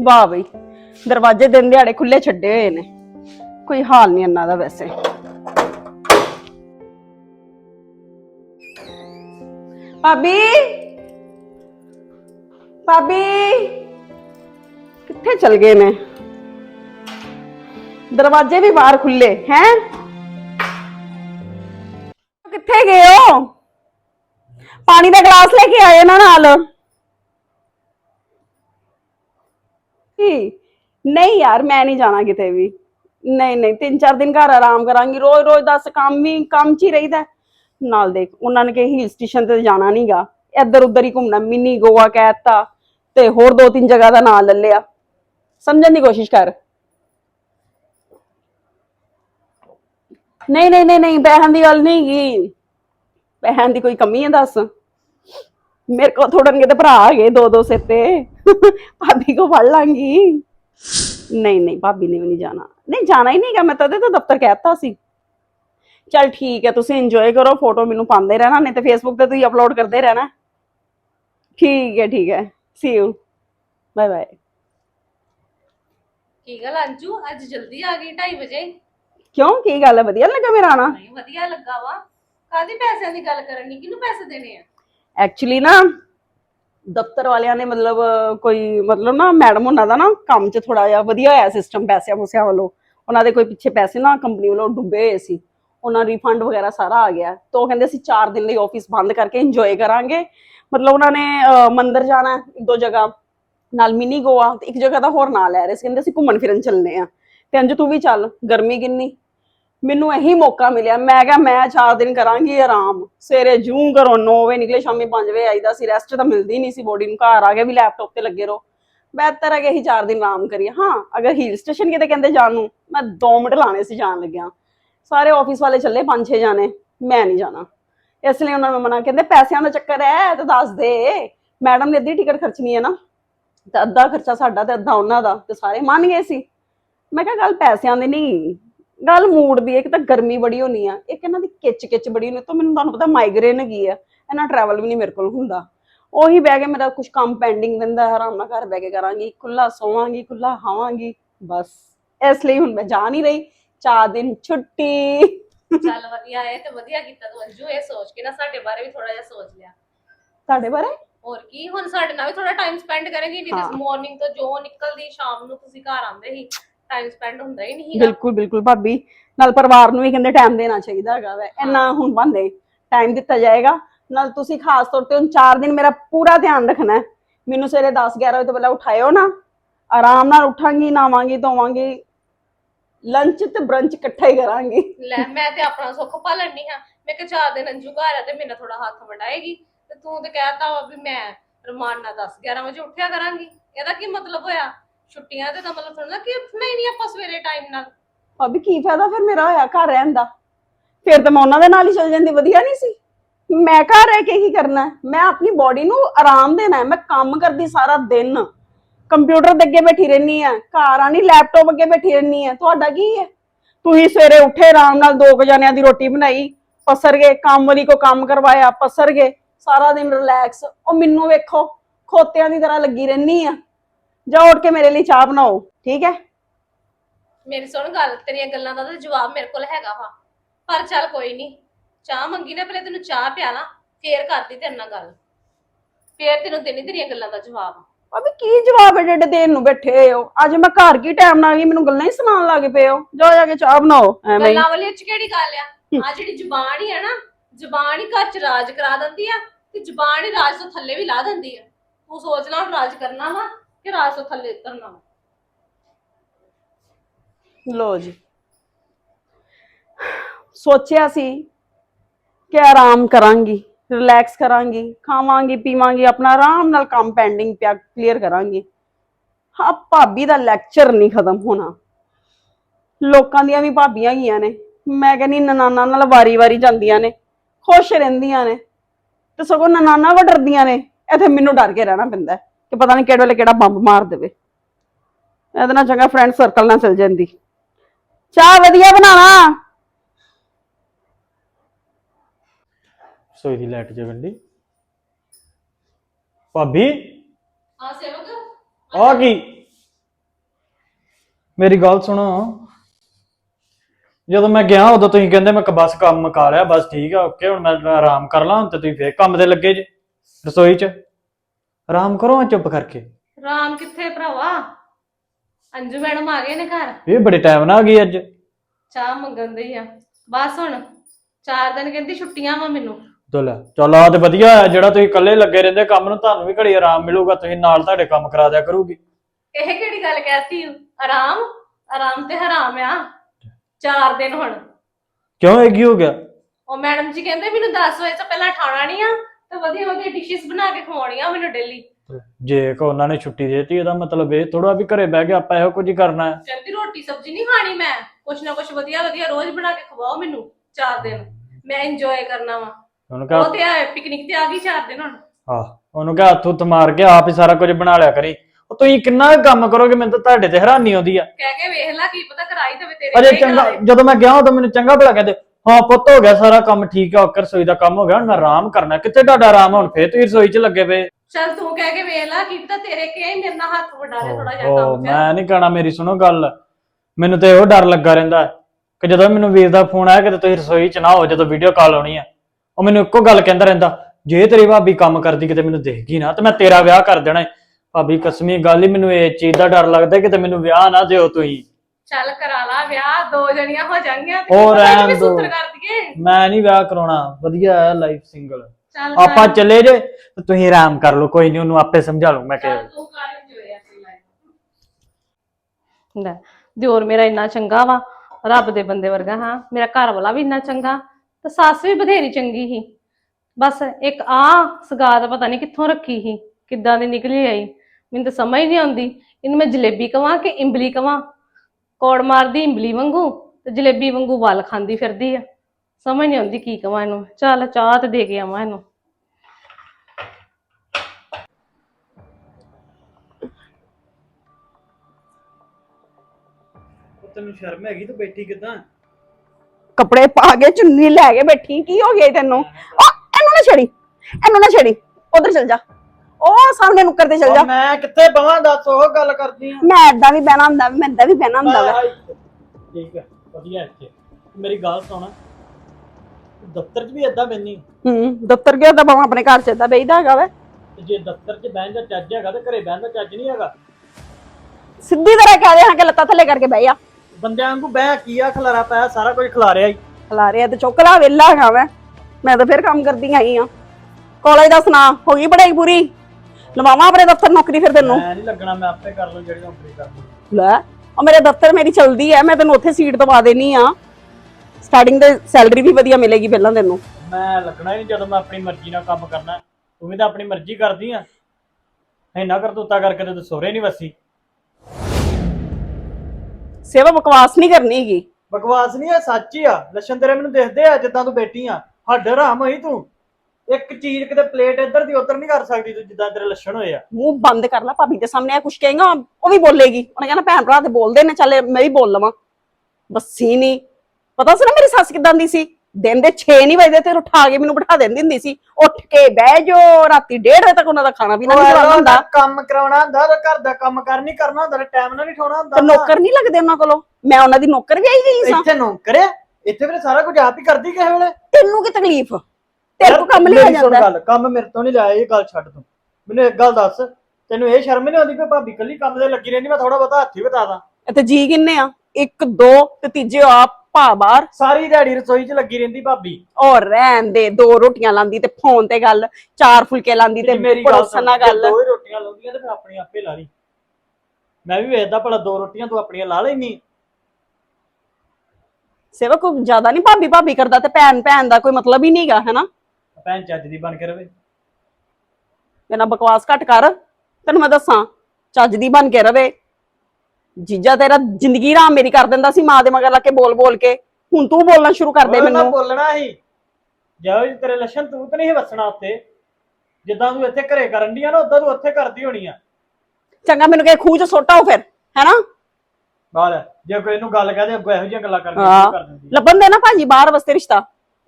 ਵਾਹ ਬਈ, ਦਰਵਾਜ਼ੇ ਦਿਨ ਦਿਹਾੜੇ ਖੁੱਲੇ ਛੱਡੇ ਹੋਏ ਨੇ। ਕੋਈ ਹਾਲ ਨਹੀਂ ਇਹਨਾਂ ਦਾ ਵੈਸੇ। ਭਾਬੀ ਭਾਬੀ, ਕਿੱਥੇ ਚਲ ਗਏ ਨੇ? ਦਰਵਾਜ਼ੇ ਵੀ ਬਾਹਰ ਖੁੱਲੇ ਹੈ? ਕਿੱਥੇ ਗਏ ਹੋ? ਪਾਣੀ ਦਾ ਗਲਾਸ ਲੈ ਕੇ ਆਏ ਨਾ ਨਾਲ। ਕੀ ਨਹੀਂ ਯਾਰ, ਮੈਂ ਨਹੀਂ ਜਾਣਾ ਕਿਤੇ ਵੀ। ਨਹੀਂ ਨਹੀਂ, ਤਿੰਨ ਚਾਰ ਦਿਨ ਘਰ ਆਰਾਮ ਕਰਾਂਗੀ। ਰੋਜ਼ ਰੋਜ਼ ਦੱਸ, ਕੰਮ ਹੀ ਕੰਮ 'ਚ ਹੀ ਰਹੀਦਾ। ਨਾਲ ਦੇਖ, ਉਹਨਾਂ ਨੇ ਕਿ ਹਿਲ ਸਟੇਸ਼ਨ ਤੇ ਜਾਣਾ ਨਹੀਂਗਾ ਇੱਧਰ ਉੱਧਰ ਹੀ ਘੁੰਮਣਾ, ਮਿੰਨੀ ਗੋਆ ਕਹਿਤਾ ਤੇ ਹੋਰ ਦੋ ਤਿੰਨ ਜਗ੍ਹਾ ਦਾ ਨਾਮ ਲੈ ਲਿਆ। ਸਮਝਣ ਦੀ ਕੋਸ਼ਿਸ਼ ਕਰ। ਨਹੀਂ ਨਹੀਂ ਨਹੀਂ ਨਹੀਂ ਪੈਸਿਆਂ ਦੀ ਗੱਲ ਨਹੀਂ ਗੀ। ਪੈਸਿਆਂ ਦੀ ਕੋਈ ਕਮੀ ਹੈ ਦੱਸ। ਮੇਰੇ ਕੋਲ ਥੋੜਨਗੇ ਤੇ ਭਰਾ ਆ ਗਏ ਦੋ ਦੋ ਸਿਰ ਤੇ। ਭਾਬੀ ਕੋ ਫੜ ਲਾਂਗੀ। ਨਹੀਂ ਨਹੀਂ ਭਾਬੀ ਨੇ ਵੀ ਨਹੀਂ ਜਾਣਾ। ਨਹੀਂ ਜਾਣਾ ਹੀ ਨਹੀਂਗਾ ਮੈਂ ਤਦੇ ਤਾਂ ਦਫ਼ਤਰ ਕਹਿਤਾ ਸੀ। ਚਲ ਠੀਕ ਹੈ ਤੁਸੀਂ ਇੰਜੋਏ ਕਰੋ। ਫੋਟੋ ਮੈਨੂੰ ਪਾਉਂਦੇ ਰਹਿਣਾ ਨਹੀਂ ਤੇ ਫੇਸਬੁੱਕ ਤੇ ਤੁਸੀਂ ਅਪਲੋਡ ਕਰਦੇ ਰਹਿਣਾ। ਠੀਕ ਹੈ ਠੀਕ ਹੈ। ਸੀ ਯੂ ਬਾਏ ਬਾਏ ਕੀ ਗੱਲ ਅੰਜੂ? ਅੱਜ ਜਲਦੀ ਆ ਗਈ 2:30 ਵਜੇ। ਕਿਉਂ? ਕੀ ਗੱਲ ਹੈ? ਵਧੀਆ ਲੱਗਾ ਮੇਰਾ ਆਣਾ? ਨਹੀਂ ਵਧੀਆ ਲੱਗਾ ਵਾ। ਕਾਦੀ ਪੈਸਿਆਂ ਦੀ ਗੱਲ ਕਰਨੀ? ਕਿਹਨੂੰ ਪੈਸੇ ਦੇਣੇ ਆ? ਐਕਚੁਅਲੀ ਨਾ ਦਫ਼ਤਰ ਵਾਲਿਆਂ ਨੇ ਮਤਲਬ ਕੋਈ ਮਤਲਬ ਨਾ ਮੈਡਮ ਉਹਨਾਂ ਦਾ ਨਾ ਕੰਮ 'ਚ ਥੋੜਾ ਜਿਹਾ ਵਧੀਆ ਹੋਇਆ ਸਿਸਟਮ ਪੈਸਿਆਂ ਪੂਸਿਆਂ ਵੱਲੋਂ। ਉਹਨਾਂ ਦੇ ਕੋਈ ਪਿੱਛੇ ਪੈਸੇ ਨਾ ਕੰਪਨੀ ਵੱਲੋਂ ਡੁੱਬੇ ਹੋਏ ਸੀ। ਉਹਨਾਂ ਰਿਫੰਡ ਵਗੈਰਾ ਸਾਰਾ ਆ ਗਿਆ। ਤਾਂ ਉਹ ਕਹਿੰਦੇ ਅਸੀਂ 4 ਦਿਨ ਲਈ ਆਫਿਸ ਬੰਦ ਕਰਕੇ ਇੰਜੋਏ ਕਰਾਂਗੇ। ਮਤਲਬ ਉਹਨਾਂ ਨੇ ਅਹ, ਮੰਦਿਰ ਜਾਣਾ ਇੱਕ ਦੋ ਜਗ੍ਹਾ ਨਾਲ ਮਿਨੀ ਗੋਆ ਤੇ ਇੱਕ ਜਗ੍ਹਾ ਦਾ ਹੋਰ ਨਾਂ ਲੈ ਰਹੇ ਸੀ। ਕਹਿੰਦੇ ਅਸੀਂ ਘੁੰਮਣ ਫਿਰਨ ਚੱਲਨੇ ਆ। ਤੇ ਅੰਜੂ ਤੂੰ ਵੀ ਚੱਲ ਗਰਮੀ ਕਿੰਨੀ? ਮੈਨੂੰ ਇਹੀ ਮੌਕਾ ਮਿਲਿਆ। ਮੈਂ ਕਿਹਾ, ਮੈਂ 4 ਦਿਨ ਕਰਾਂਗੀ ਆਰਾਮ। ਸਵੇਰੇ ਜੂੰ ਘਰੋਂ 9 ਵਜੇ ਨਿਕਲੇ, ਸ਼ਾਮੀ 5 ਵਜੇ ਆਈਦਾ ਸੀ। ਰੈਸਟ ਤਾਂ ਮਿਲਦੀ ਨਹੀਂ ਸੀ ਬੋਡੀ ਨੂੰ ਘਰ ਆ ਕੇ ਵੀ ਲੈਪਟਾਪ ਤੇ ਲੱਗੇ ਰਹੋ। ਬਿਹਤਰ ਹੈ ਕਿ ਅਸੀਂ 4 ਦਿਨ ਆਰਾਮ ਕਰੀਏ। ਹਾਂ, ਅਗਰ ਹਿਲ ਸਟੇਸ਼ਨ ਕਿਤੇ ਕਹਿੰਦੇ ਜਾਣ ਨੂੰ, ਮੈਂ 2 ਮਿੰਟ ਲਾਣੇ ਸੀ ਜਾਣ ਲੱਗਿਆ। ਸਾਰੇ ਆਫਿਸ ਵਾਲੇ ਚੱਲੇ 5-6 ਜਾਣੇ, ਮੈਂ ਨਹੀਂ ਜਾਣਾ। ਇਸ ਲਈ ਉਹਨਾਂ ਨੂੰ ਮਨਾ ਕਹਿੰਦੇ, ਪੈਸਿਆਂ ਦਾ ਚੱਕਰ ਹੈ ਤੇ ਦੱਸ ਦੇ। ਮੈਡਮ ਨੇ ਅੱਧੀ ਟਿਕਟ ਖਰਚਣੀ ਹੈ ਨਾ, ਤੇ ਅੱਧਾ ਖਰਚਾ ਸਾਡਾ ਤੇ ਅੱਧਾ ਉਹਨਾਂ ਦਾ, ਤੇ ਸਾਰੇ ਮੰਨ ਗਏ ਸੀ। ਮੈਂ ਕਿਹਾ, ਗੱਲ ਪੈਸਿਆਂ ਦੀ ਨਹੀਂ। ਗੱਲ ਮੂਡ ਦੀ ਹੈ ਇੱਕ ਤਾਂ ਗਰਮੀ ਬੜੀ ਹੋਣੀ ਆ ਇੱਕ ਇਹਨਾਂ ਦੀ ਕਿਚ ਕਿਚ ਬੜੀ ਹੋਣੀ ਤਾਂ ਮੈਨੂੰ ਤੁਹਾਨੂੰ ਪਤਾ ਮਾਈਗ੍ਰੇਨ ਹੈਗੀ ਆ ਇਹਨਾਂ ਟਰੈਵਲ ਵੀ ਨਹੀਂ ਮੇਰੇ ਕੋਲ ਹੁੰਦਾ। ਉਹੀ ਬਹਿ ਕੇ ਮੇਰਾ ਕੁਝ ਕੰਮ ਪੈਂਡਿੰਗ ਰਹਿੰਦਾ ਹੈ ਆਰਾਮ ਨਾਲ ਘਰ ਬਹਿ ਕੇ ਕਰਾਂਗੀ ਖੁੱਲਾ ਸੋਵਾਂਗੀ ਖੁੱਲਾ ਖਾਵਾਂਗੀ ਬਸ। ਇਸ ਲਈ ਹੁਣ ਮੈਂ ਜਾ ਨਹੀਂ ਰਹੀ ਚਾਰ ਦਿਨ ਛੁੱਟੀ। ਚੱਲ ਵਧੀਆ ਹੈ ਤੇ ਵਧੀਆ ਕੀਤਾ ਤੂੰ ਅੰਜੂ ਇਹ ਸੋਚ ਕੇ ਨਾ ਸਾਡੇ ਬਾਰੇ ਵੀ ਥੋੜਾ ਜਿਹਾ ਸੋਚ ਲਿਆ। ਤੁਹਾਡੇ ਬਾਰੇ? ਹੋਰ ਕੀ ਹੁਣ ਸਾਡੇ ਨਾਲ ਵੀ ਥੋੜਾ ਟਾਈਮ ਸਪੈਂਡ ਕਰੇਗੀ ਹਾਂ। ਤੇ ਮਾਰਨਿੰਗ ਤੋਂ ਜੋ ਨਿਕਲਦੀ ਸ਼ਾਮ ਨੂੰ ਤੁਸੀਂ ਘਰ ਆਉਂਦੇ ਸੀ ਟਾਈਮ ਸਪੈਂਡ ਹੁੰਦਾ ਹੀ ਨਹੀਂ ਬਿਲਕੁਲ ਬਿਲਕੁਲ ਭਾਬੀ। ਨਾਲ ਪਰਿਵਾਰ ਨੂੰ ਵੀ ਕਹਿੰਦੇ ਟਾਈਮ ਦੇਣਾ ਚਾਹੀਦਾ ਹੈਗਾ ਵੈ। ਇੰਨਾ ਹੁਣ ਬੰਦੇ ਟਾਈਮ ਦਿੱਤਾ ਜਾਏਗਾ। ਨਾਲ ਤੁਸੀਂ ਖਾਸ ਤੌਰ ਤੇ ਹੁਣ 4 ਦਿਨ ਮੇਰਾ ਪੂਰਾ ਧਿਆਨ ਰੱਖਣਾ ਹੈ। ਮੈਨੂੰ ਸਵੇਰੇ 10 11 ਵਜੇ ਤੋਂ ਪਹਿਲਾਂ ਉਠਾਇਓ ਨਾ। ਆਰਾਮ ਨਾਲ ਉਠਾਂਗੀ ਨਾਵਾਂਗੀ ਧੋਵਾਂਗੀ। ਲੰਚ ਤੇ ਬ੍ਰੰਚ ਇਕੱਠਾ ਹੀ ਕਰਾਂਗੀ। ਲੈ ਮੈਂ ਤੇ ਆਪਣਾ ਸੁੱਖ ਪਾ ਲੈਣੀ ਹਾਂ। ਮੈਂ ਕਿ ਚਾਰ ਦਿਨ ਅੰਜੂ ਘਰ ਆ ਤੇ ਮੇਰਾ ਥੋੜਾ ਹੱਥ ਵਡਾਏਗੀ। ਤੇ ਤੂੰ ਤੇ ਕਹਿਤਾ ਵੀ ਮੈਂ ਰਮਾਨ ਨਾਲ 10 11 ਵਜੇ ਉੱਠਿਆ ਕਰਾਂਗੀ। ਇਹਦਾ ਕੀ ਮਤਲਬ ਹੋਇਆ? ਛੁੱਟੀਆਂ ਤੇ ਤਾਂ ਮਤਲਬ ਸੁਣਦਾ ਕਿ ਉੱਠਣਾ ਹੀ ਨਹੀਂ ਆਪਾਂ ਸਵੇਰੇ ਟਾਈਮ ਨਾਲ। ਭਾਬੀ, ਕੀ ਫਾਇਦਾ ਫਿਰ ਮੇਰਾ ਹੋਇਆ ਘਰ ਰਹਿਣ ਦਾ? ਫਿਰ ਤਾਂ ਮੈਂ ਉਹਨਾਂ ਦੇ ਨਾਲ ਹੀ ਚਲ ਜਾਂਦੀ, ਵਧੀਆ ਨਹੀਂ ਸੀ? ਮੈਂ ਘਰ ਰਹਿ ਕੇ ਕੀ ਕਰਨਾ? ਹੈ? ਮੈਂ ਆਪਣੀ ਬਾਡੀ ਨੂੰ ਆਰਾਮ ਦੇਣਾ ਹੈ, ਮੈਂ ਕੰਮ ਕਰਦੀ ਸਾਰਾ ਦਿਨ। ਕੰਪਿਊਟਰ ਦੇ ਅੱਗੇ ਬੈਠੀ ਰਹਿਣੀ ਆ ਘਰ ਆਣੀ ਲੈਪਟਾਪ ਅੱਗੇ ਬੈਠੀ ਰਹਿਣੀ ਆ ਤੁਹਾਡਾ ਕੀ ਹੈ? ਤੁਸੀਂ ਸਵੇਰੇ ਉੱਠੇ, ਆਰਾਮ ਨਾਲ ਦੋ ਕੁ ਜਣਿਆਂ ਦੀ ਰੋਟੀ ਬਣਾਈ, ਪਸਰ ਗਏ, ਕੰਮ ਵਾਲੀ ਕੋ ਕੰਮ ਕਰਵਾਇਆ, ਪਸਰ ਗਏ, ਸਾਰਾ ਦਿਨ ਰਿਲੈਕਸ ਉਹ ਮੈਨੂੰ ਵੇਖੋ, ਖੋਤਿਆਂ ਦੀ ਤਰ੍ਹਾਂ ਲੱਗੀ ਰਹਿਣੀ ਆ ਜਾ ਉੱਠ ਕੇ ਮੇਰੇ ਲਈ ਚਾਹ ਬਣਾਓ ਠੀਕ ਹੈ? ਮੇਰੀ ਸੁਣ ਗੱਲ ਤੇਰੀਆਂ ਗੱਲਾਂ ਦਾ ਤਾਂ ਜਵਾਬ ਮੇਰੇ ਕੋਲ ਹੈਗਾ ਵਾ। ਪਰ ਚੱਲ ਕੋਈ ਨਹੀਂ ਚਾਹ ਮੰਗੀ ਨਾ ਪਹਿਲੇ ਤੈਨੂੰ ਚਾਹ ਪਿਆਲਾ ਫੇਰ ਕਰਦੀ ਤੇਰੇ ਨਾਲ ਗੱਲ। ਫੇਰ ਤੈਨੂੰ ਦੇਣੀ ਤੇਰੀਆਂ ਗੱਲਾਂ ਦਾ ਜਵਾਬ। ਅਬੇ ਕੀ ਜਵਾਬ ਹੈ ਜਿਹੜੇ ਦੇਣ ਨੂੰ ਬੈਠੇ ਹੋ? ਅੱਜ ਮੈਂ ਘਰ ਕੀ ਟਾਈਮ ਨਾਲ ਗਈ ਮੈਨੂੰ ਗੱਲਾਂ ਹੀ ਸੁਣਾਉਣ ਲੱਗ ਪਏ ਹੋ। ਜਾਓ ਜਾ ਕੇ ਚਾਹ ਬਣਾਓ ਐਵੇਂ ਹੀ। ਗੱਲਾਂ ਵਾਲੀ ਚ ਕਿਹੜੀ ਗੱਲ ਆ? ਆ ਜਿਹੜੀ ਜ਼ੁਬਾਨ ਹੀ ਆ ਨਾ ਜ਼ੁਬਾਨ ਹੀ ਘਰ ਚ ਰਾਜ ਕਰਾ ਦਿੰਦੀ ਆ ਤੇ ਜ਼ੁਬਾਨ ਹੀ ਰਾਜ ਤੋਂ ਥੱਲੇ ਵੀ ਲਾ ਦਿੰਦੀ ਆ। ਤੂੰ ਸੋਚ ਲੈ ਹੁਣ ਰਾਜ ਕਰਨਾ ਵਾ। ਕਿ ਰਾਜ ਥੱਲੇ ਉਤਰਨਾ ਲੋ ਜੀ। ਸੋਚਿਆ ਸੀ ਕਿ ਆਰਾਮ ਕਰਾਂਗੀ ਰਿਲੈਕਸ ਕਰਾਂਗੀ, ਖਾਵਾਂਗੀ, ਪੀਵਾਂਗੀ, ਆਪਣਾ ਆਰਾਮ ਨਾਲ ਕੰਮ ਪੈਂਡਿੰਗ ਪਿਆ ਕਲੀਅਰ ਕਰਾਂਗੀ। ਹਾਂ, ਭਾਬੀ ਦਾ ਲੈਕਚਰ ਨਹੀਂ ਖਤਮ ਹੋਣਾ। ਲੋਕਾਂ ਦੀਆਂ ਵੀ ਭਾਬੀਆਂ ਗਈਆਂ ਨੇ। ਮੈਂ ਕਹਿੰਦੀ ਨਨਾਨਾ ਨਾਲ ਵਾਰੀ-ਵਾਰੀ ਜਾਂਦੀਆਂ ਨੇ, ਖੁਸ਼ ਰਹਿੰਦੀਆਂ ਨੇ। ਤੇ ਸਗੋਂ ਨਨਾਨਾ ਵਾ ਡਰਦੀਆਂ ਨੇ। ਇੱਥੇ ਮੈਨੂੰ ਡਰ ਕੇ ਰਹਿਣਾ ਪੈਂਦਾ ਕਿ ਪਤਾ ਨਹੀਂ ਕਿਹੜੇ ਵੇਲੇ ਕਿਹੜਾ ਬੰਬ ਮਾਰ ਦੇਵੇ। ਇਹਦੇ ਨਾਲ ਚੰਗਾ ਫਰੈਂਡ ਸਰਕਲ ਨਾਲ ਚਲ ਜਾਂਦੀ। ਚਾਹ ਵਧੀਆ ਬਣਾਣਾ ਸੋਈ ਦੀ ਲਾਈਟ ਜਗਣ ਦੀ ਭਾਬੀ? ਹਾਂ ਸੇਵਕ। ਆ ਕੀ ਮੇਰੀ ਗੱਲ ਸੁਣੋ। ਜਦੋਂ ਮੈਂ ਗਿਆ ਉਦੋਂ ਤੁਸੀਂ ਕਹਿੰਦੇ ਮੈਂ ਕ- ਬਸ ਕੰਮ ਮੁਕਾ ਲਿਆ ਬਸ ਠੀਕ ਆ ਓਕੇ ਹੁਣ ਮੈਂ ਆਰਾਮ ਕਰ ਲਾਂ ਹੁਣ ਤੇ ਤੁਸੀਂ ਫੇਰ ਕੰਮ ਤੇ ਲੱਗੇ ਜੇ ਰਸੋਈ 'ਚ। ਆਰਾਮ ਕਰੋ ਆ ਚੁੱਪ ਕਰਕੇ। ਰਾਮ ਕਿੱਥੇ ਭਰਾਵਾ? ਅੰਜੂ ਮੈਡਮ ਆ ਗਏ ਨੇ ਘਰ। ਇਹ ਬੜੇ ਟਾਈਮ ਨਾਲ ਆ ਗਈ ਅੱਜ। ਚਾਹ ਮੰਗਣ ਦੇ ਆ। ਬਸ ਹੁਣ ਚਾਰ ਦਿਨ ਕਹਿੰਦੀ ਛੁੱਟੀਆਂ ਵਾ ਮੈਨੂੰ। ਚੱਲ ਚੱਲ ਆ ਤੇ ਵਧੀਆ ਆ ਜਿਹੜਾ ਤੁਸੀਂ ਇਕੱਲੇ ਲੱਗੇ ਰਹਿੰਦੇ ਕੰਮ ਨੂੰ ਤੁਹਾਨੂੰ ਵੀ ਘੜੀ ਆਰਾਮ ਮਿਲੂਗਾ ਤੁਸੀਂ ਨਾਲ ਤੁਹਾਡੇ ਕੰਮ ਕਰਾ ਦਿਆ ਕਰੂਗੀ। ਇਹ ਕਿਹੜੀ ਗੱਲ ਕਹਿਤੀ? ਆਰਾਮ? ਆਰਾਮ ਤੇ ਹਰਾਮ ਆ। ਚਾਰ ਦਿਨ ਹੁਣ। ਕਿਉਂ? ਇਹ ਕੀ ਹੋ ਗਿਆ? ਉਹ ਮੈਡਮ ਜੀ ਕਹਿੰਦੇ ਮੈਨੂੰ 10 ਵਜੇ ਤੋਂ ਪਹਿਲਾਂ ਠਾਣਾ ਨਹੀਂ ਆ। ਤੇ ਵਧੀਆ ਵਧੀਆ ਡਿਸ਼ਸ ਬਣਾ ਕੇ ਖਵਾਉਣੀਆਂ ਮੈਨੂੰ ਡੇਲੀ ਜੇ ਕੋ ਉਹਨਾਂ ਨੇ ਛੁੱਟੀ ਦਿੱਤੀ ਇਹਦਾ ਮਤਲਬ ਇਹ ਥੋੜਾ ਵੀ ਘਰੇ ਬਹਿ ਕੇ ਆਪਾਂ ਇਹੋ ਕੁਝ ਹੀ ਕਰਨਾ ਹੈ। ਕਹਿੰਦੀ ਰੋਟੀ ਸਬਜ਼ੀ ਨਹੀਂ ਖਾਣੀ ਮੈਂ। ਕੁਛ ਨਾ ਕੁਛ ਵਧੀਆ ਵਧੀਆ ਰੋਜ਼ ਬਣਾ ਕੇ ਖਵਾਓ ਮੈਨੂੰ ਚਾਰ ਦਿਨ। ਮੈਂ ਇੰਜੋਏ ਕਰਨਾ ਵਾ। ਉਹਨੂੰ ਕਹਾ ਉਹ ਤੇ ਆ ਪਿਕਨਿਕ ਤੇ ਆ ਗਈ ਚਾਰ ਦਿਨ ਹੁਣ। ਆਹ ਉਹਨੂੰ ਕਹਾ ਹੱਥ ਹੁੱਥ ਮਾਰ ਕੇ ਆਪ ਹੀ ਸਾਰਾ ਕੁਝ ਬਣਾ ਲਿਆ ਕਰੀ। ਉਹ ਤੁਸੀਂ ਕਿੰਨਾ ਕੁ ਕੰਮ ਕਰੋਗੇ ਮੈਨੂੰ ਤਾਂ ਤੁਹਾਡੇ ਤੇ ਹੈਰਾਨੀ ਆਉਂਦੀ ਆ। ਕਹਿ ਕੇ ਵੇਖ ਲੈ ਕੀ ਪਤਾ ਕਰਾਈ ਦੇਵੇ ਤੇਰੇ ਅਜੇ ਚੰਗਾ ਦੇ। ਜਦੋਂ ਮੈਂ ਗਿਆ ਉਦੋਂ ਮੈਨੂੰ ਚੰਗਾ ਭਲਾ ਕਹਿੰਦੇ ਹਾਂ ਪੁੱਤ ਹੋ ਗਿਆ ਸਾਰਾ ਕੰਮ ਠੀਕ ਆ ਓਕੇ ਰਸੋਈ ਦਾ ਕੰਮ ਹੋ ਗਿਆ ਹੁਣ ਮੈਂ ਆਰਾਮ ਕਰਨਾ। ਕਿੱਥੇ ਤੁਹਾਡਾ ਆਰਾਮ ਆ? ਹੁਣ ਫੇਰ ਤੁਸੀਂ ਰਸੋਈ 'ਚ ਲੱਗੇ ਪਏ। ਚੱਲ ਤੂੰ ਕਹਿ ਕੇ ਵੇਖ ਲੈ ਕੀ ਪਤਾ ਤੇਰੇ ਕੇ ਮੇਰੇ ਨਾਲ ਹੱਥ ਵਡਾ ਦੇ ਥੋੜਾ ਜਿਹਾ ਓ ਕੰਮ ਚ ਮੈਂ ਨਹੀਂ ਕਹਣਾ ਮੇਰੀ ਸੁਣੋ ਗੱਲ। ਮੈਨੂੰ ਤੇ ਇਹੋ ਡਰ ਲੱਗਾ ਰਹਿੰਦਾ ਕਿ ਜਦੋਂ ਮੈਨੂੰ ਵੀਰ ਦਾ ਫੋਨ ਆਇਆ ਕਿ ਤੁਸੀਂ ਰਸੋਈ 'ਚ ਨਾ ਹੋ ਜਦੋਂ ਵੀਡੀਓ ਕਾਲ ਆਉਣੀ ਆ। ਉਹ ਮੈਨੂੰ ਇੱਕੋ ਗੱਲ ਕਹਿੰਦਾ ਰਹਿੰਦਾ ਜੇ ਤੇਰੀ ਭਾਬੀ ਕੰਮ ਕਰਦੀ ਕਿਤੇ ਮੈਨੂੰ ਦੇਖ ਗਈ ਨਾ ਤੇ ਮੈਂ ਤੇਰਾ ਵਿਆਹ ਕਰ ਦੇਣਾ ਏ। ਭਾਬੀ ਕਸਮੀ ਗੱਲ ਹੀ ਮੈਨੂੰ ਇਹ ਚੀਜ਼ ਦਾ ਡਰ ਲੱਗਦਾ ਕਿ ਤੇ ਮੈਨੂੰ ਵਿਆਹ ਨਾ ਦਿਓ ਤੁਸੀਂ। ਚੱਲ ਕਰਾ ਲਾ ਵਿਆਹ ਦੋ ਜਣੀਆਂ ਹੋ ਜਾਣਗੀਆਂ ਤੇ ਉਹ ਕੀ ਰਹਿਣ। ਸੂਤਰ ਕਰ ਦਈਏ? ਮੈਂ ਨਹੀਂ ਵਿਆਹ ਕਰਾਉਣਾ ਵਧੀਆ ਹੈ ਲਾਈਫ ਸਿੰਗਲ ਚੱਲ ਆਪਾਂ ਕਰ- ਚੱਲੇ ਜੇ ਤੇ ਤੁਸੀਂ ਆਰਾਮ ਕਰ ਲਓ ਕੋਈ ਨਹੀਂ ਉਹਨੂੰ ਆਪੇ ਸਮਝਾ ਲੂ ਮੈਂ ਚੱਲ ਕਿਹਾ ਤੂੰ ਕਰ enjoy ਆਪਣੀ life। ਲੈ। ਦਿਓਰ ਮੇਰਾ ਇੰਨਾ ਚੰਗਾ ਵਾ ਰੱਬ ਦੇ ਬੰਦੇ ਵਰਗਾ ਹਾਂ ਮੇਰਾ ਘਰ ਵਾਲਾ ਵੀ ਇੰਨਾ ਚੰਗਾ ਤੇ ਸੱਸ ਵੀ ਬਥੇਰੀ ਚੰਗੀ ਸੀ। ਬਸ ਇੱਕ ਆ ਸਗਾਤ ਪਤਾ ਨਹੀਂ ਕਿੱਥੋਂ ਰੱਖੀ ਸੀ ਕਿੱਦਾਂ ਦੀ ਨਿਕਲੀ ਆਈ ਮੈਨੂੰ ਤਾਂ ਸਮਝ ਨਹੀਂ ਆਉਂਦੀ। ਇਹਨੂੰ ਮੈਂ ਜਲੇਬੀ ਕਵਾਂ ਕਿ ਇੰਬਲੀ ਕਵਾਂ? ਕੋੜ ਮਾਰਦੀ ਇੰਬਲੀ ਵਾਂਗੂ ਤੇ ਜਲੇਬੀ ਵਾਂਗੂ ਵੱਲ ਖਾਂਦੀ ਫਿਰਦੀ ਆ। ਸਮਝ ਨਹੀਂ ਆਉਂਦੀ ਕੀ ਕਵਾਂ ਇਹਨੂੰ। ਚੱਲ ਚਾਹ ਤੇ ਦੇ ਕੇ ਆਵਾਂ ਇਹਨੂੰ। ਤੈਨੂੰ ਸ਼ਰਮ ਹੈਗੀ ਤੂੰ ਬੈਠੀ ਕਿਦਾਂ? ਕੱਪੜੇ ਪਾ ਕੇ ਚੁੰਨੀ ਲੈ ਕੇ ਬੈਠੀ ਕੀ ਹੋ ਗਿਆ ਤੈਨੂੰ? ਆ ਇਹਨੂੰ ਨਾ ਛੜੀ ਇਹਨੂੰ ਨਾ ਛੜੀ ਉਧਰ ਚਲ ਜਾ। ਉਹ ਸਾਹਮਣੇ ਨੁੱਕਰ ਤੇ ਚਲ ਜਾ। ਮੈਂ ਕਿੱਥੇ ਬਵਾਂ ਦੱਸ ਉਹ ਗੱਲ ਕਰਦੀ ਆ। ਮੈਂ ਏਦਾਂ ਵੀ ਬਹਿਣਾ ਹੁੰਦਾ ਮੈਂ ਏਦਾਂ ਵੀ ਬਹਿਣਾ ਹੁੰਦਾ ਵਾ। ਠੀਕ ਹੈ ਵਧੀਆ ਇੱਥੇ। ਮੇਰੀ ਗੱਲ ਸੁਣ। ਦਫ਼ਤਰ 'ਚ ਵੀ ਏਦਾਂ ਬੈਣੀ ਹੂੰ ਦਫ਼ਤਰ ਗਿਆ ਤਾਂ ਬਾਵਾ? ਆਪਣੇ ਘਰ ਚ ਏਦਾਂ ਬੈਠਦਾ ਹੈਗਾ ਵਾ। ਜੇ ਦਫ਼ਤਰ 'ਚ ਬਹਿਣ ਦਾ ਚੱਜ ਹੈਗਾ ਤੇ ਘਰੇ ਬਹਿਣ ਦਾ ਚੱਜ ਨਹੀਂ ਹੈਗਾ। ਸਿੱਧੀ ਤਰ੍ਹਾਂ ਕਹਿ ਦੇ ਹਾਂ ਕਿ ਲੱਤਾਂ ਥੱਲੇ ਕਰਕੇ ਬਹਿ ਜਾ। ਬੰਦਿਆਂ ਵਾਂਗੂ ਬਹਿ ਕੀ ਆ ਖਲਾਰਾ ਪਾਇਆ ਸਾਰਾ ਕੁਝ ਖਿਲਾਰਿਆ ਹੀ। ਖਲਾ ਰਿਆ ਤੇ ਚੁੱਕ ਲਾ ਵੇਲਾ ਹੈਗਾ ਵਾ। ਮੈਂ ਤਾਂ ਫਿਰ ਕੰਮ ਕਰਦੀ ਆਈ ਆ। ਕਾਲਜ ਦਾ ਸੁਣਾ ਹੋ ਗਈ ਪੜਾਈ ਪੂਰੀ? ਲਵਾਵਾਂ ਆਪਣੇ ਦਫ਼ਤਰ ਨੌਕਰੀ ਫਿਰ ਤੈਨੂੰ? ਮੈਂ ਨਹੀਂ ਲੱਗਣਾ ਮੈਂ ਆਪੇ ਕਰ ਲਵਾਂ ਜਿਹੜੀ ਨੌਕਰੀ ਕਰਨੀ ਲੈ ਉਹ ਮੇਰੇ ਦਫ਼ਤਰ ਮੇਰੀ ਚਲਦੀ ਹੈ ਮੈਂ ਤੈਨੂੰ ਉੱਥੇ ਸੀਟ ਦਵਾ ਦੇਣੀ ਆ। ਸਟਾਰਟਿੰਗ ਤੇ ਸੈਲਰੀ ਵੀ ਵਧੀਆ ਮਿਲੇਗੀ ਪਹਿਲਾਂ ਤੈਨੂੰ। ਮੈਂ ਲੱਗਣਾ ਹੀ ਨਹੀਂ ਜਦੋਂ ਮੈਂ ਆਪਣੀ ਮਰਜ਼ੀ ਨਾਲ ਕੰਮ ਕਰਨਾ। ਤੂੰ ਵੀ ਤਾਂ ਆਪਣੀ ਮਰਜ਼ੀ ਕਰਦੀ ਆ। ਇੰਨਾ ਕਰਤੂਤਾ ਕਰਕੇ ਤੇ ਤੂੰ ਸੋਰੇ ਨਹੀਂ ਵਸੀ। ਸੇਵਾ ਬਕਵਾਸ ਨਹੀਂ ਕਰਨੀ ਹੈਗੀ। ਬਕਵਾਸ ਨਹੀਂ ਆ ਸੱਚ ਹੀ ਆ। ਲੱਛਣ ਤੇਰੇ ਮੈਨੂੰ ਦਿਖਦੇ ਆ ਜਿੱਦਾਂ ਤੂੰ ਬੈਠੀ ਆ। ਹੱਡ ਹਰਾਮ ਹੋਈ ਤੂੰ। ਇੱਕ ਚੀਜ਼ ਕਿਤੇ ਪਲੇਟ ਇੱਧਰ ਦੀ ਉੱਧਰ ਨਹੀਂ ਕਰ ਸਕਦੀ ਤੂੰ ਜਿੱਦਾਂ ਤੇਰੇ ਲੱਛਣ ਹੋਏ ਆ। ਮੂੰਹ ਬੰਦ ਕਰ ਲੈ ਭਾਬੀ ਦੇ ਸਾਹਮਣੇ ਆ ਕੁਝ ਕਹੇਗਾ ਉਹ ਵੀ ਬੋਲੇਗੀ। ਉਹਨੇ ਕਹਿਣਾ ਭੈਣ ਭਰਾ ਤੇ ਬੋਲਦੇ ਨੇ ਚੱਲ ਮੈਂ ਵੀ ਬੋਲ ਲਵਾਂ। ਬੱਸੀ ਨਹੀਂ ਪਤਾ ਸੀ ਨਾ ਮੇਰੀ ਸੱਸ ਕਿਦਾਂ ਦੀ ਸੀ? ਦਿਨ ਦੇ 6 ਨਹੀਂ ਵਜਦੇ ਤੇ ਉਠਾ ਕੇ ਮੈਨੂੰ ਬਿਠਾ ਦਿੰਦੀ ਹੁੰਦੀ ਸੀ। ਉੱਠ ਕੇ ਬਹਿ ਜੋ ਰਾਤੀ 1:30 ਵਜੇ ਤੱਕ ਉਹਨਾਂ ਦਾ ਖਾਣਾ ਪੀਣਾ ਨਹੀਂ ਕਰਾਉਣਾ ਹੁੰਦਾ। ਕੰਮ ਕਰਾਉਣਾ ਹੁੰਦਾ ਤੇ ਘਰ ਦਾ ਕੰਮ ਕਰ ਨਹੀਂ ਕਰਨਾ ਹੁੰਦਾ ਟਾਈਮ ਨਾਲ ਨਹੀਂ ਹੁੰਦਾ। ਤੇ ਨੌਕਰ ਨਹੀਂ ਲੱਗਦੇ ਉਹਨਾਂ ਕੋਲੋਂ? ਮੈਂ ਉਹਨਾਂ ਦੀ ਨੌਕਰ ਵੀ ਆਈ ਗਈ ਸਾਂ। ਇੱਥੇ ਨੌਕਰ ਇੱਥੇ ਫਿਰ ਸਾਰਾ ਕੁਝ ਆਪ ਹੀ ਕਰਦੀ ਕਿਸੇ ਵੇਲੇ। ਤੈਨੂੰ ਕੀ ਤਕਲੀਫ? ਤੇਰੇ ਕੋ ਕੰਮ ਲਿਆ ਮੇਰੀ ਸੁਣ ਜਾਂਦਾ। ਗੱਲ ਕੰਮ ਮੇਰੇ ਤੋਂ ਨਹੀਂ ਲਿਆ ਇਹ ਗੱਲ ਛੱਡ ਤੂੰ। ਮੈਨੂੰ ਇੱਕ ਗੱਲ ਦੱਸ ਤੈਨੂੰ ਇਹ ਸ਼ਰਮ ਨਹੀਂ ਆਉਂਦੀ ਕਿ ਭਾਬੀ ਕੱਲੀ ਕੰਮ ਤੇ ਲੱਗੀ ਰਹਿੰਦੀ ਮੈਂ ਥੋੜਾ ਬਹੁਤਾ ਹੱਥੀ ਬਤਾ ਦਾਂ। ਇੱਥੇ ਜੀ ਕਿੰਨੇ ਆ? ਇੱਕ ਦੋ ਤੇ ਤੀਜੇ ਆਪ ਭਾ ਬਾਹਰ। ਸਾਰੀ ਦਿਹਾੜੀ ਰਸੋਈ 'ਚ ਲੱਗੀ ਰਹਿੰਦੀ ਭਾਬੀ। ਔਰ ਰਹਿਣ ਦੇ ਦੋ ਰੋਟੀਆਂ ਲਾਂਦੀ ਤੇ ਫੋਨ ਤੇ ਗੱਲ ਚਾਰ ਫੁਲਕੇ ਲਾਂਦੀ ਤੇ ਮੇਰੀ ਗੱਲ ਪੜੋਸਣ ਨਾਲ ਗੱਲ। ਦੋ ਰੋਟੀਆਂ ਲਾਉਂਦੀਆਂ ਤੇ ਫਿਰ ਆਪਣੀ ਆਪੇ ਲਾ ਲਈ। ਮੈਂ ਵੀ ਵੇਖਦਾ ਭਲਾ ਦੋ ਰੋਟੀਆਂ ਤੂੰ ਆਪਣੀਆਂ ਲਾ ਲੈਨੀ ਸੇਵਕ ਜ਼ਿਆਦਾ ਨਹੀਂ ਭਾਬੀ ਭਾਬੀ ਕਰਦਾ ਤੇ ਭੈਣ ਭੈਣ ਦਾ ਕੋਈ ਮਤਲਬ ਹੀ ਨਹੀਂਗਾ ਹੈਨਾ ਭੈਣ ਚੱਜ ਦੀ ਬਣ ਕੇ ਰਵੇ। ਮੇਰਾ ਬਕਵਾਸ ਘੱਟ ਕਰ ਤੈਨੂੰ ਮੈਂ ਦੱਸਾਂ ਚੱਜ ਦੀ ਬਣ ਕੇ ਰਵੇ। ਜੀਜਾ ਤੇਰਾ ਜ਼ਿੰਦਗੀ ਰਾਮ ਮੇਰੀ ਕਰ ਦਿੰਦਾ ਸੀ ਮਾਂ ਦੇ ਮਗਰ ਲਾ ਕੇ ਬੋਲ ਬੋਲ ਕੇ। ਹੁਣ ਤੂੰ ਬੋਲਣਾ ਸ਼ੁਰੂ ਕਰ ਦੇ ਮੈਨੂੰ। ਬੋਲਣਾ ਸੀ। ਜਾਓ ਜੀ ਤੇਰੇ ਲੱਛਣ ਤੂੰ ਤਾਂ ਨਹੀਂ ਵਸਣਾ ਉੱਤੇ ਜਿੱਦਾਂ ਤੂੰ ਇੱਥੇ ਘਰੇ ਕਰਨ ਦੀ ਆ ਨਾ ਉਦਾਂ ਤੂੰ ਉੱਥੇ ਕਰਦੀ ਹੋਣੀ ਆ। ਚੰਗਾ ਮੈਨੂੰ ਕਿ ਖੂਹ ਚ ਸੁੱਟਾਓ ਫਿਰ ਹੈਨਾ? ਬਾਲ ਜੇ ਕੋਈ ਇਹਨੂੰ ਗੱਲ ਕਹਦੇ ਅੱਗੋਂ ਇਹੋ ਜਿਹੀਆਂ ਗੱਲਾਂ ਕਰਕੇ ਹਾਂ। ਕਰ ਦਿੰਦੀ ਆ। ਲੱਭਣ ਦੇ ਨਾ ਭਾਜੀ ਬਾਹਰ ਵਸਤੇ ਰਿਸ਼ਤਾ।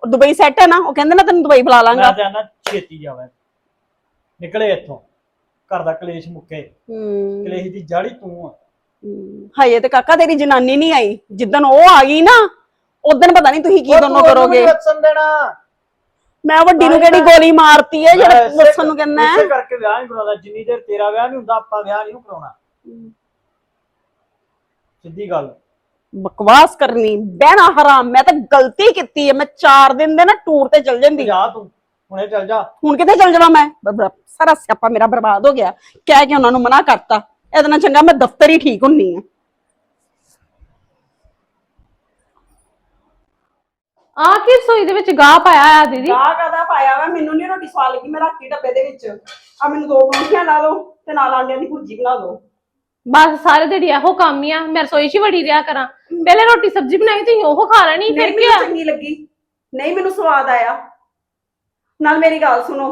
ਉਹ ਦੁਬਈ ਸੈੱਟ ਹੈ ਨਾ ਉਹ ਕਹਿੰਦੇ ਨਾ ਤੈਨੂੰ ਦੁਬਈ ਬੁਲਾ ਲਾਂਗਾ। ਮੈਂ ਜਾਣਾ ਛੇਤੀ ਜਾਵੇ। ਨਿਕਲੇ ਇੱਥੋਂ। ਘਰ ਦਾ ਕਲੇਸ਼ ਮੁੱਕੇ। ਹੂੰ। ਕਲੇਸ਼ ਦੀ ਜੜ ਤੂੰ ਆ। ਹਜੇ ਤੇ ਕਾਕਾ ਤੇਰੀ ਜਨਾਨੀ ਨਹੀਂ ਆਈ। ਜਿੱਦਣ ਉਹ ਆ ਗਈ ਨਾ ਉਦੋਂ ਪਤਾ ਨਹੀਂ ਤੁਸੀਂ ਕੀ ਦੋਨੋਂ ਕਰੋਗੇ। ਵਸਣ ਦੇਣਾ। ਮੈਂ ਵੱਡੀ ਨੂੰ ਕਿਹੜੀ ਗੋਲੀ ਮਾਰਤੀ ਹੈ ਜਿਹੜਾ ਦੱਸਣ ਨੂੰ ਕਹਿੰਦਾ ਹੈ? ਇਸੇ ਕਰਕੇ ਵਿਆਹ ਨਹੀਂ ਕਰਾਉਂਦਾ। ਜਿੰਨੀ ਦੇਰ ਤੇਰਾ ਵਿਆਹ ਨਹੀਂ ਹੁੰਦਾ ਆਪਾਂ ਵਿਆਹ ਨਹੀਂ ਕਰਾਉਣਾ। ਸਿੱਧੀ ਗੱਲ। ਬਕਵਾਸ ਕਰਨੀ ਬਹਿਣਾ ਹਰਾਮ ਮੈਂ ਤਾਂ ਗਲਤੀ ਕੀਤੀ ਹੈ ਮੈਂ 4 ਦਿਨ ਦੇ ਨਾ ਟੂਰ ਤੇ ਚਲ ਜਾਂਦੀ ਜਾ ਤੂੰ ਹੁਣੇ ਚੱਲ ਜਾ। ਹੁਣ ਕਿੱਥੇ ਚਲ ਜਾਵਾਂ ਮੈਂ? ਬ- ਬ- ਸਾਰਾ ਸਿਆਪਾ ਮੇਰਾ ਬਰਬਾਦ ਹੋ ਗਿਆ। ਕਹਿ ਕੇ ਉਹਨਾਂ ਨੂੰ ਮਨਾ ਕਰਤਾ। ਇਹਦੇ ਨਾਲ ਚੰਗਾ ਮੈਂ ਦਫ਼ਤਰ ਹੀ ਠੀਕ ਹੁੰਨੀ ਆ। ਆ ਕੀ ਰਸੋਈ ਦੇ ਵਿੱਚ ਗਾਹ ਪਾਇਆ ਆ ਦੀਦੀ? ਗਾਹ ਕਾਦਾ ਪਾਇਆ ਵਾ? ਮੈਨੂੰ ਨਹੀਂ ਰੋਟੀ ਸਵਾਲ ਲੱਗੀ ਮੈਂ ਰੱਖੀ ਡੱਬੇ ਦੇ ਵਿੱਚ। ਆ ਮੈਨੂੰ ਦੋ ਪਰੌਂਠੀਆਂ ਲਾ ਦਿਓ ਤੇ ਨਾਲ ਆਂਡਿਆਂ ਦੀ ਭੁਰਜੀ ਬਣਾ ਦਿਓ ਬਸ ਸਾਰੇ ਦਿਹਾੜੀ ਇਹੋ ਕੰਮ ਹੀ ਆ ਮੈਂ ਰਸੋਈ 'ਚ ਹੀ ਵੜੀ ਰਿਆ ਕਰਾਂ। ਪਹਿਲੇ ਰੋਟੀ ਸਬਜ਼ੀ ਬਣਾਈ ਤੁਸੀਂ ਉਹ ਖਾ ਲੈਣੀ ਫਿਰ ਨਹੀਂ ਕੀ ਮੈਨੂੰ ਆ? ਚੰਗੀ ਲੱਗੀ। ਨਹੀਂ ਮੈਨੂੰ ਸਵਾਦ ਆਇਆ। ਨਾਲ ਮੇਰੀ ਗੱਲ ਸੁਣੋ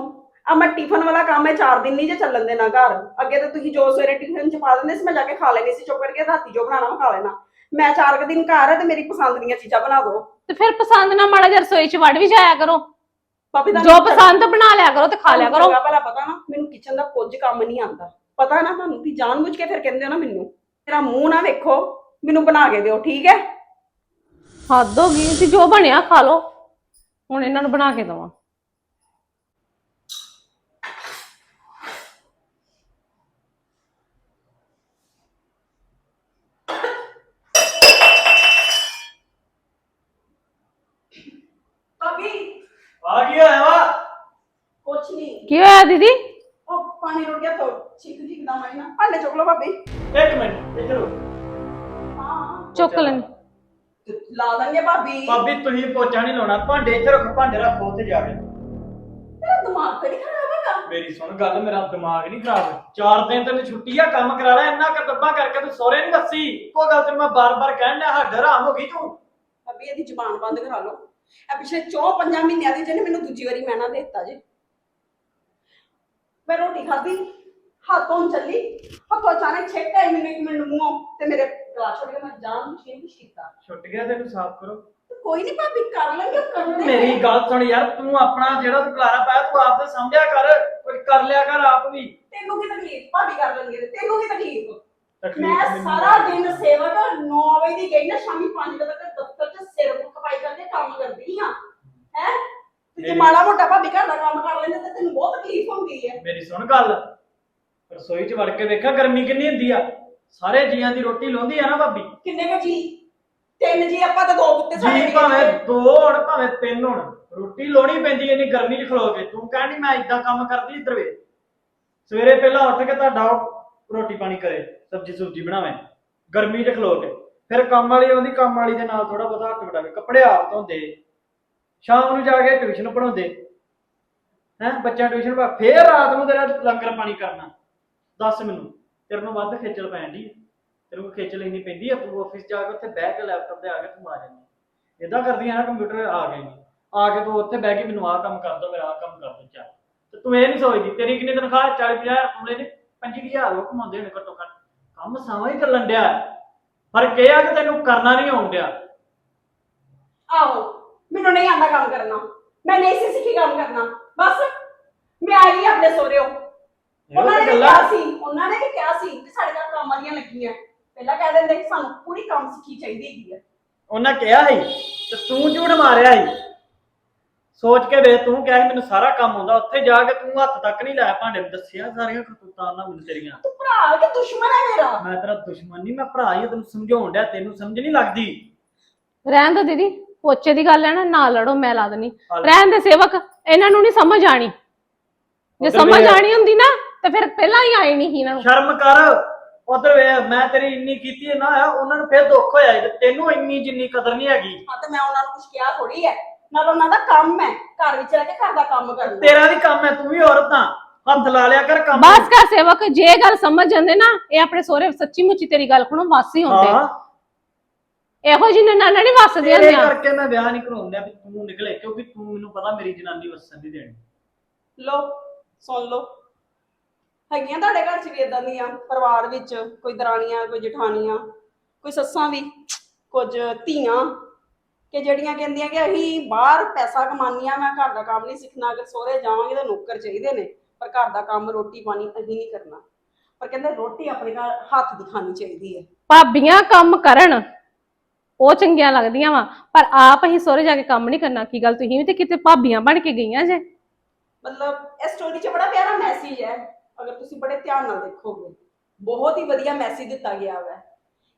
ਆ ਮੈਂ ਟਿਫਨ ਵਾਲਾ ਕੰਮ ਹੈ 4 ਦਿਨ ਨਹੀਂ ਜੇ ਚੱਲਣ ਦੇਣਾ ਘਰ। ਅੱਗੇ ਤਾਂ ਤੁਸੀਂ ਜੋ ਸਵੇਰੇ ਟਿਫਨ ਚ ਪਾ ਦਿੰਦੇ ਸੀ ਮੈਂ ਜਾ ਕੇ ਖਾ ਲੈਣੀ ਸੀ ਚੁੱਪ ਕਰਕੇ ਰਾਤੀ ਜੋ ਬਣਾਉਣਾ ਮੈਂ ਖਾ ਲੈਣਾ ਮੈਂ 4 ਕੁ ਦਿਨ ਘਰ ਹੈ ਤੇ ਮੇਰੀ ਪਸੰਦ ਦੀਆਂ ਚੀਜ਼ਾਂ ਬਣਾ ਦਿਓ। ਤੇ ਫਿਰ ਪਸੰਦ ਨਾ ਮਾੜਾ ਜਿਹਾ ਰਸੋਈ 'ਚ ਵੜ ਵੀ ਜਾਇਆ ਕਰੋ। ਭਾਬੀ ਜੋ ਤੁਹਾਨੂੰ ਪਸੰਦ ਬਣਾ ਲਿਆ ਕਰੋ ਤੇ ਖਾ ਲਿਆ ਕਰੋ। ਭਲਾ ਪਤਾ ਨਾ ਮੈਨੂੰ ਕਿਚਨ ਦਾ ਕੁਝ ਕੰਮ ਨਹੀਂ ਆਉਂਦਾ। ਪਤਾ ਨਾ ਤੁਹਾਨੂੰ ਤੁਸੀਂ ਜਾਣਬੁੱਝ ਕੇ ਫਿਰ ਕਹਿੰਦੇ ਹੋ ਨਾ ਮੈਨੂੰ। ਮੇਰਾ ਮੂੰਹ ਨਾ ਵੇਖੋ ਮੈਨੂੰ ਬਣਾ ਕੇ ਦਿਓ ਠੀਕ ਹੈ? ਹੱਦ ਹੋ ਗਈ ਤੇ ਜੋ ਬਣਿਆ ਖਾ ਲਓ। ਹੁਣ ਇਹਨਾਂ ਨੂੰ ਬਣਾ ਕੇ ਦਵਾਂ। ਭਾਬੀ ਆ ਵਾ? ਕੁਛ ਨਹੀਂ। ਕੀ ਹੋਇਆ ਦੀਦੀ? ਪਾਣੀ ਰੁੜ ਗਿਆ ਤੋ ਛਿੱਕ ਛਿੱਕ ਦਾ ਮੈਂ ਨਾ ਭਾਂਡੇ ਚੁੱਕ ਲਓ ਭਾਬੀ। ਇੱਕ ਮਿੰਟ ਇੱਧਰ ਹੋ ਹਾਂ। ਚੁੱਕ ਲੈਣ ਤੇ ਲਾ ਦਾਂਗੇ ਭਾਬੀ। ਭਾਬੀ ਤੁਸੀਂ ਪੋਚਾ ਨਹੀਂ ਲਾਉਣਾ। ਭਾਂਡੇ ਇੱਥੇ ਰੱਖੋ ਭਾਂਡੇ ਰੱਖੋ ਉੱਥੇ ਜਾ ਕੇ। ਤੇਰਾ ਦਿਮਾਗ ਤੇ ਨਹੀਂ ਖਰਾਬ ਹੈਗਾ। ਮੇਰੀ ਸੁਣ ਗੱਲ ਮੇਰਾ ਦਿਮਾਗ ਨਹੀਂ ਖਰਾਬ। ਚਾਰ ਦਿਨ ਤੈਨੂੰ ਛੁੱਟੀ ਆ ਕੰਮ ਕਰਾ ਲੈ ਇੰਨਾ ਕਰ ਡੱਬਾ ਕਰਕੇ ਤੂੰ ਸੋਰੇ ਨਹੀਂ ਦੱਸੀ। ਉਹ ਗੱਲ ਤੈਨੂੰ ਮੈਂ ਬਾਰ-ਬਾਰ ਕਹਿਣ ਲਿਆ ਹੱਡ ਹਰਾਮ ਹੋ ਗਈ ਤੂੰ। ਭਾਬੀ ਇਹਦੀ ਜ਼ੁਬਾਨ ਬੰਦ ਕਰਾ ਲਓ। ਇਹ ਪਿਛਲੇ 4-5 ਮਹੀਨਿਆਂ ਦੀ ਜਿਹਨੇ ਮੈਨੂੰ ਦੂਜੀ ਵਾਰੀ ਮੈਨਾ ਦੇ ਦਿੱਤਾ ਜੇ। ਮੈਂ ਰੋਟੀ ਖਾਧੀ ਹੱਥੋਂ ਚੱਲੀ। ਹੱਥੋਂ ਅਚਾਨਕ ਛੇਕ ਆਈ ਮੈਨੂੰ ਇੱਕ ਮਿੰਟ ਮੂੰਹੋਂ ਤੇ ਮੇਰੇ ਗਲਾਸ ਕੇ ਮੈਂ ਜਾਨ ਬੁੱਝ ਕੇ ਕੁਛ ਕੀਤਾ ਛੁੱਟ ਗਿਆ ਤੈਨੂੰ ਸਾਫ਼ ਕਰੋ। ਤੇ ਕੋਈ ਨਹੀਂ ਭਾਬੀ ਕਰ ਲਾਂਗੇ ਕਰਦੇ ਮੇਰੀ ਗੱਲ ਸੁਣ ਯਾਰ ਤੂੰ ਆਪਣਾ ਜਿਹੜਾ ਖਲਾਰਾ ਪਾਇਆ ਤੂੰ ਆਪ ਤੇ ਸਮਝਿਆ ਕਰ ਕੁਝ ਕਰ ਲਿਆ ਕਰ ਆਪ ਵੀ। ਤੈਨੂੰ ਕੀ ਤਕਲੀਫ? ਭਾਬੀ ਕਰ ਲੈਣਗੇ ਤੇ ਤੈਨੂੰ ਕੀ ਤਕਲੀਫ? ਤਕਲੀਫ ਮੈਂ ਮੈਨੂੰ ਸਾਰਾ ਦਿਨ ਸੇਵਕ 9 ਵਜੇ ਦੀ ਗਈ ਨਾ ਸ਼ਾਮੀ 5 ਵਜੇ ਤੱਕ ਦਫ਼ਤਰ 'ਚ ਸਿਰ ਮੁੱਖ ਪਾਈ ਕਰਕੇ ਕੰਮ ਕਰਦੀ ਆ। ਹੈ? ਤੇ ਜੇ ਮਾੜਾ ਮੋਟਾ ਭਾਬੀ ਘਰ ਦਾ ਕੰਮ ਕਰ ਲੈਂਦੇ ਤੇ ਤੈਨੂੰ ਬਹੁਤ ਤਕਲੀਫ ਹੁੰਦੀ ਹੈ। ਮੇਰੀ ਸੁਣ ਗੱਲ ਰਸੋਈ 'ਚ ਵੜ ਕੇ ਵੇਖਿਆ ਗਰਮੀ ਕਿੰਨੀ ਹੁੰਦੀ ਆ। ਸਾਰੇ ਜੀਆਂ ਦੀ ਰੋਟੀ ਲਾਉਂਦੀ ਆ ਨਾ ਭਾਬੀ। ਕਿੰਨੇ ਕੁ ਜੀ? ਤਿੰਨ ਜੀ ਆਪਾਂ ਤਾਂ ਦੋ ਕੁੱਤੇ ਸਾਡੇ ਜੀ ਵੀ ਭਾਵੇਂ। ਦੋ ਹੋਣ ਭਾਵੇਂ ਤਿੰਨ ਹੋਣ। ਰੋਟੀ ਲਾਉਣੀ ਪੈਂਦੀ ਇੰਨੀ ਗਰਮੀ 'ਚ ਖਲੋ ਕੇ। ਤੂੰ ਕਹਿੰਦੀ ਮੈਂ ਇਦਾਂ ਕੰਮ ਕਰਦੀ ਇੱਧਰ ਵੇ। ਸਵੇਰੇ ਪਹਿਲਾਂ ਉੱਠ ਕੇ ਤੁਹਾਡਾ ਉਹ ਰੋਟੀ ਪਾਣੀ ਕਰੇ ਸਬਜੀ ਸੁਬਜੀ ਬਣਾਵੇ। ਗਰਮੀ 'ਚ ਖਲੋ ਕੇ। ਫਿਰ ਕੰਮ ਵਾਲੀ ਆਉਂਦੀ ਕੰਮ ਵਾਲੀ ਦੇ ਨਾਲ ਥੋੜਾ ਬਹੁਤਾ ਹੱਥ ਵਟਾਵੇ ਕੱਪੜੇ ਆਪ ਧੋਂਦੇ। ਸ਼ਾਮ ਨੂੰ ਜਾ ਕੇ ਟਿਊਸ਼ਨ ਪੜਾਉਂਦੇ ਹੈ ਬੱਚਾ ਟਿਊਸ਼ਨ ਪਾ ਫੇਰ ਰਾਤ ਨੂੰ ਤੇਰਾ ਲੰਗਰ ਪਾਣੀ ਕਰਨਾ। ਦੱਸ ਮੈਨੂੰ, ਤੇਰੇ ਨੂੰ ਵੱਧ ਖੇਚਲ ਪੈਣ ਦੀ ਤੈਨੂੰ ਕੋਈ ਖੇਚਲ ਇੰਨੀ ਪੈਂਦੀ ਆ, ਤੂੰ ਆਫਿਸ ਜਾ ਕੇ ਉੱਥੇ ਬਹਿ ਕੇ ਲੈਪਟਾਪ ਤੇ ਆ ਕੇ ਤੂੰ ਆ। ਜਾਂਦੀ ਇਦਾਂ ਕਰਦੀਆਂ ਨਾ ਕੰਪਿਊਟਰ ਆ ਗਏ ਆ ਕੇ ਤੂੰ ਉੱਥੇ ਬਹਿ ਕੇ ਮੈਨੂੰ ਆਹ ਕੰਮ ਕਰ ਦੋ, ਮੇਰਾ ਆਹ ਕੰਮ ਕਰ ਦੋ, ਚੱਲ। ਤੇ ਤੂੰ ਇਹ ਨਹੀਂ ਸੋਚਦੀ, ਤੇਰੀ ਕਿੰਨੀ ਤਨਖਾਹ 40 50 ਤੁਮਲੇ ਨੇ 25000 ਉਹ ਕਮਾਉਂਦੇ ਹੋਣੇ ਘੱਟੋ ਘੱਟ। ਕੰਮ ਸਮਾਂ ਹੀ ਚੱਲਣ ਡਿਆ। ਪਰ ਇਹ ਆ ਕਿ ਤੈਨੂੰ ਕਰਨਾ ਨਹੀਂ ਆਉਣ ਡਿਆ। ਆਹੋ। ਮੈਨੂੰ ਨਹੀਂ ਆਂਦਾ ਕੰਮ ਕਰਨਾ। ਮੈਂ ਨਹੀਂ ਸੀ ਸਿੱਖੀ ਕੰਮ ਕਰਨਾ। ਬਸ ਮੈਂ ਆਈ ਆਪਣੇ ਸੋਹਰਿਓ। ਉਹਨਾਂ ਨੇ ਤਾਂ ਵੀ ਗੱਲਾਂ ਕਿਹਾ ਸੀ ਉਹਨਾਂ ਨੇ ਵੀ ਕਿਹਾ ਸੀ ਕਿ ਸਾਡੇ ਘਰ ਕੰਮ ਵਾਲੀਆਂ ਲੱਗੀਆਂ। ਪਹਿਲਾਂ ਕਹਿ ਦਿੰਦੇ ਕਿ ਸਾਨੂੰ ਪੂਰੀ ਕੰਮ ਸਿੱਖੀ ਚਾਹੀਦੀ ਹੈਗੀ ਹੈ ਉਹਨਾਂ ਕਿਹਾ ਸੀ ਤੇ ਤੂੰ ਝੂਠ ਮਾਰਿਆ ਸੀ। ਸੋਚ ਕੇ ਵੇ ਤੂੰ ਕਿਹਾ ਸੀ ਮੈਨੂੰ ਸਾਰਾ ਕੰਮ ਆਉਂਦਾ ਉੱਥੇ ਜਾ ਕੇ ਤੂੰ ਹੱਥ ਤੱਕ ਨਹੀਂ ਲਾਇਆ ਭਾਂਡੇ ਨੂੰ ਦੱਸਿਆ ਸਾਰੀਆਂ ਕਰਤੂਤਾਂ ਉਹਨਾਂ ਮੈਨੂੰ ਤੇਰੀਆਂ। ਤੂੰ ਭਰਾ ਕਿ ਦੁਸ਼ਮਣ ਹੈ ਮੇਰਾ? ਮੈਂ ਤੇਰਾ ਦੁਸ਼ਮਣ ਨਹੀਂ ਮੈਂ ਭਰਾ ਹੀ ਆ, ਤੈਨੂੰ ਸਮਝਾਉਣ ਡਿਆ ਤੈਨੂੰ ਸਮਝ ਨਹੀਂ ਲੱਗਦੀ। ਰਹਿਣ ਦੋ ਦੀਦੀ। ਪੋਚੇ ਦੀ ਗੱਲ ਹੈ ਨਾ ਨਾ ਲੜੋ ਮੈਂ ਲਾ ਦਨੀ। ਰਹਿਣ ਦੇ ਸੇਵਕ ਇਹਨਾਂ ਨੂੰ ਨਹੀਂ ਸਮਝ ਆਣੀ। ਜੇ ਸਮਝ। ਆਣੀ ਹੁੰਦੀ ਨਾ ਤੇ ਫਿਰ ਪਹਿਲਾਂ ਹੀ ਆਈ ਨਹੀਂ ਸੀ ਇਹਨਾਂ ਨੂੰ। ਸ਼ਰਮ ਕਰ ਉਧਰ ਮੈਂ ਤੇਰੀ ਇੰਨੀ ਕੀਤੀ ਹੈ ਨਾ ਉਹਨਾਂ ਨੂੰ ਫੇਰ ਦੁੱਖ ਹੋਇਆ ਤੇ ਤੈਨੂੰ ਇੰਨੀ ਜਿੰਨੀ ਕਦਰ ਨਹੀਂ ਹੈਗੀ। ਹਾਂ ਤੇ ਮੈਂ ਉਹਨਾਂ ਨੂੰ ਕੁਝ ਕਿਹਾ ਥੋੜੀ ਹੈ। ਨਾਲ ਉਹਨਾਂ ਦਾ ਕੰਮ ਹੈ ਘਰ ਵਿੱਚ ਰਹਿ ਕੇ ਘਰ ਦਾ ਕੰਮ ਕਰਨਾ। ਤੇਰਾ ਵੀ ਕੰਮ ਹੈ ਤੂੰ ਵੀ ਔਰਤ ਆ। ਹੱਥ ਲਾ ਲਿਆ ਕਰ ਕੰਮ। ਬਸ ਕਰ ਸੇਵਕ ਜੇ ਗੱਲ ਸਮਝ ਜਾਂਦੇ ਨਾ ਇਹ ਆਪਣੇ ਸੋਹਰੇ ਸੱਚੀ ਮੁੱਚੀ ਤੇਰੀ ਗੱਲ ਖਣੋ ਵਾਸੀ ਹੁੰਦੇ। ਹਾਂ। ਇਹੋ ਜਿਹੀ ਨਨਾਣਾ ਨਹੀਂ ਵਸਦੀਆਂ ਤੇਰੇ ਹੁੰਦੀਆਂ। ਕਰਕੇ ਮੈਂ ਵਿਆਹ ਨਹੀਂ ਕਰਾਉਂਦਾ ਵੀ ਤੂੰ ਨਿਕਲੇ ਕਿਉਂਕਿ ਤੂੰ ਮੈਨੂੰ ਪਤਾ ਮੇਰੀ ਜਨਾਨੀ ਵਸਣ ਨਹੀਂ ਦੇਣੀ। ਲੋ ਸੁਣ ਲੋ ਹੈਗੀਆਂ ਤੁਹਾਡੇ ਘਰ 'ਚ ਵੀ ਇਦਾਂ ਦੀਆਂ ਪਰਿਵਾਰ ਵਿੱਚ ਕੋਈ ਦਰਾਣੀਆਂ ਕੋਈ ਜਠਾਣੀਆਂ ਕੋਈ ਸੱਸਾਂ ਵੀ ਕੁਝ ਧੀਆਂ ਕਿ ਜਿਹੜੀਆਂ ਕਹਿੰਦੀਆਂ ਕਿ ਅਸੀਂ ਬਾਹਰ ਪੈਸਾ ਕਮਾਨੀਆਂ ਮੈਂ ਘਰ ਦਾ ਕੰਮ ਨਹੀਂ ਸਿੱਖਣਾ ਅਗਰ ਸਹੁਰੇ ਜਾਵਾਂਗੇ ਤਾਂ ਨੌਕਰ ਚਾਹੀਦੇ ਨੇ ਪਰ ਘਰ ਦਾ ਕੰਮ ਰੋਟੀ ਪਾਣੀ ਅਸੀਂ ਨਹੀਂ ਕਰਨਾ। ਪਰ ਕਹਿੰਦੇ ਰੋਟੀ ਆਪਣੇ ਘਰ ਹੱਥ ਦੀ ਖਾਣੀ ਚਾਹੀਦੀ ਹੈ। ਭਾਬੀਆਂ ਕੰਮ ਕਰਨ। ਉਹ ਚੰਗੀਆਂ ਲੱਗਦੀਆਂ ਵਾ, ਪਰ ਆਪ ਹੀ ਸਹੁਰੇ ਜਾ ਕੇ ਕੰਮ ਨਹੀਂ ਕਰਨਾ, ਕੀ ਗੱਲ ਤੁਸੀਂ ਵੀ ਤੇ ਕਿਤੇ ਭਾਬੀਆਂ ਬਣ ਕੇ ਗਈਆਂ ਜੇ। ਮਤਲਬ ਇਹ ਸਟੋਰੀ 'ਚ ਬੜਾ ਪਿਆਰਾ ਮੈਸੇਜ ਹੈ, ਅਗਰ ਤੁਸੀਂ ਬੜੇ ਧਿਆਨ ਨਾਲ ਦੇਖੋਗੇ, ਬਹੁਤ ਹੀ ਵਧੀਆ ਮੈਸੇਜ ਦਿੱਤਾ ਗਿਆ ਹੈ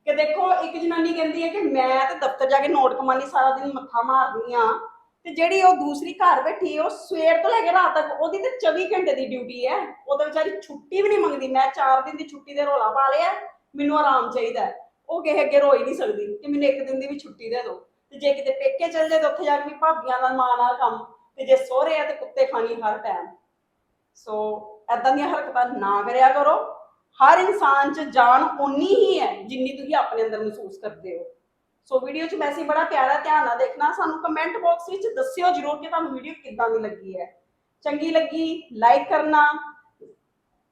ਕਿ ਦੇਖੋ, ਇੱਕ ਜਨਾਨੀ ਕਹਿੰਦੀ ਹੈ ਕਿ ਮੈਂ ਤੇ ਦਫ਼ਤਰ ਜਾ ਕੇ ਨੋਟ ਕਮਾਨੀ ਸਾਰਾ ਦਿਨ ਮੱਥਾ ਮਾਰਦੀ ਆ ਤੇ ਜਿਹੜੀ ਉਹ ਦੂਸਰੀ ਘਰ ਬੈਠੀ ਹੈ, ਉਹ ਸਵੇਰ ਤੋਂ ਲੈ ਕੇ ਰਾਤ ਤੱਕ, ਉਹਦੀ ਤੇ 24 ਘੰਟੇ ਦੀ ਡਿਊਟੀ ਹੈ। ਉਹ ਤਾਂ ਵਿਚਾਰੀ ਛੁੱਟੀ ਵੀ ਨਹੀਂ ਮੰਗਦੀ, ਮੈਂ 4 ਦਿਨ ਦੀ ਛੁੱਟੀ ਦੇ ਰੋਲਾ ਪਾ ਲਿਆ, ਮੈਨੂੰ ਆਰਾਮ ਚਾਹੀਦਾ ਉਹ ਕਿਸੇ ਅੱਗੇ ਰੋਈ ਨਹੀਂ ਸਕਦੀ ਕਿ ਮੈਨੂੰ ਇੱਕ ਦਿਨ ਦੀ ਵੀ ਛੁੱਟੀ ਦੇ ਦਿਓ। ਤੇ ਜੇ ਕਿਤੇ ਪੇਕੇ ਚੱਲ ਜਾਏ ਤਾਂ ਉੱਥੇ ਜਾ ਕੇ ਵੀ ਭਾਬੀਆਂ ਨਾਲ, ਮਾਂ ਨਾਲ ਕੰਮ ਤੇ ਜੇ ਸਹੁਰੇ ਆ ਤੇ ਕੁੱਤੇ ਖਾਣੀ ਹਰ ਟਾਈਮ ਸੋ ਐਦਾਂ ਦੀਆਂ ਹਰਕਤਾਂ ਨਾ ਕਰਿਆ ਕਰੋ। ਹਰ ਇਨਸਾਨ 'ਚ ਜਾਨ ਓਨੀ ਹੀ ਹੈ ਜਿੰਨੀ ਤੁਸੀਂ ਆਪਣੇ ਅੰਦਰ ਮਹਿਸੂਸ ਕਰਦੇ ਹੋ। ਸੋ ਵੀਡੀਓ 'ਚ ਮੈਸੇਜ ਬੜਾ ਪਿਆਰਾ ਧਿਆਨ ਨਾਲ ਦੇਖਣਾ। ਸਾਨੂੰ ਕਮੈਂਟ ਬਾਕਸ ਵਿੱਚ ਦੱਸਿਓ ਜਰੂਰ ਕਿ ਤੁਹਾਨੂੰ ਵੀਡੀਓ ਕਿੱਦਾਂ ਦੀ ਲੱਗੀ ਹੈ। ਚੰਗੀ ਲੱਗੀ ਲਾਈਕ ਕਰਨਾ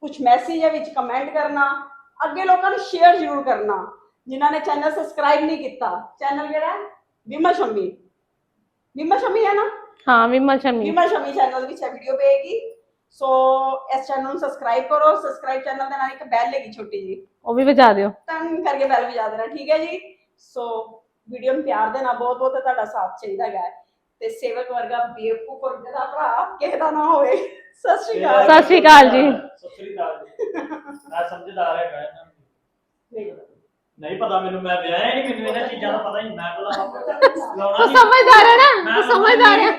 ਕੁਝ ਮੈਸੇਜ ਵਿੱਚ ਕਮੈਂਟ ਕਰਨਾ, ਅੱਗੇ ਲੋਕਾਂ ਨੂੰ ਸ਼ੇਅਰ ਜ਼ਰੂਰ ਕਰਨਾ। ਜਿਨ੍ਹਾਂ ਨੇ ਚੈਨਲ ਸਬਸਕ੍ਰਾਈਬ ਨਹੀਂ ਕੀਤਾ ਚੈਨਲ ਕਿਹੜਾ ਹੈ ਵਿਮਾ ਸ਼ਮੀ ਵਿਮਾ ਸ਼ਮੀ ਹੈ ਨਾ ਹਾਂ ਵਿਮਲ ਸ਼ਮੀ ਵਿਮਾ ਸ਼ਮੀ ਚੈਨਲ ਵਿੱਚ ਇਹ ਵੀਡੀਓ ਪਏਗੀ ਸੋ ਇਸ ਚੈਨਲ ਨੂੰ ਸਬਸਕ੍ਰਾਈਬ ਕਰੋ ਸਬਸਕ੍ਰਾਈਬ ਚੈਨਲ ਦੇ ਨਾਲ ਇੱਕ ਬੈਲ ਹੈਗੀ ਛੋਟੀ ਜੀ ਉਹ ਵੀ ਵਜਾ ਦਿਓ ਟੰਗ ਕਰਕੇ ਬੈਲ ਵਜਾ ਦੇਣਾ ਠੀਕ ਹੈ ਜੀ ਸੋ ਵੀਡੀਓ ਨੂੰ ਪਿਆਰ ਦੇਣਾ ਬਹੁਤ ਬਹੁਤ ਤੁਹਾਡਾ ਸਾਥ ਚਾਹੀਦਾ ਹੈ ਤੇ ਸੇਵਕ ਵਰਗਾ ਬੇਵਕੂਫ ਵਰਗਾ ਦਾ ਭਰਾ ਕਿਸੇ ਦਾ ਨਾ ਹੋਵੇ ਸਤਿ ਸ਼੍ਰੀ ਅਕਾਲ ਸਤਿ ਸ਼੍ਰੀ ਅਕਾਲ ਜੀ। ਸਤਿ ਸ਼੍ਰੀ ਅਕਾਲ ਜੀ ਮੈਂ ਸਮਝਦਾਰ ਹੈਗਾ ਇਹਨਾਂ ਨੂੰ। ਨਹੀਂ ਪਤਾ ਮੈਨੂੰ ਮੈਂ ਵਿਆਹਿਆ ਨਹੀਂ ਮੈਨੂੰ ਇਹਨਾਂ ਚੀਜ਼ਾਂ ਦਾ ਪਤਾ ਹੀ ਨਹੀਂ ਮੈਂ ਕੋਲ ਲਾਉਣਾ ਤੂੰ ਨਹੀਂ ਸਮਝਦਾਰ ਹੈ ਨਾ ਮੈਂ ਤੂੰ ਸਮਝਦਾਰ ਹੈ